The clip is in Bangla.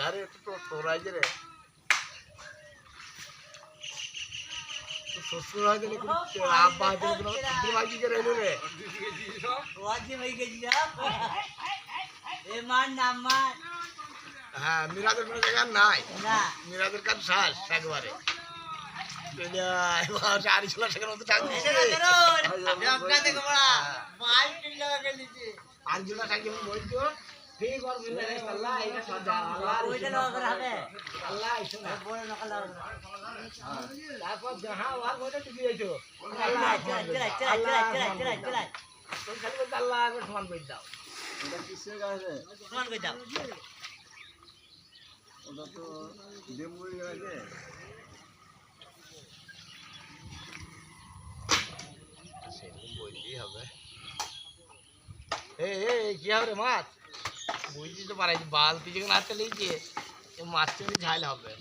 আরে একটু তো তোরাই যে রে। শ্বশুর হয় দিলে আব্বা হয় করে এলো রে। হয়ে এ না হ্যাঁ মিরাজের কোনো জায়গা নাই। না। মিরাজের কাজ শ্বাস একবারে। মতো টাকা করুন রক্কা দেখো তারপর যাহা ওয়ার তুমি আল্লাহ সমান করে দাও। সমান দাও। ওটা তো সেরকম বললেই হবে। এই এই কি হবে মাছ? বুঝতে তো পারাই বালতি যখন আসতে লিখে মাছ ঝাল হবে।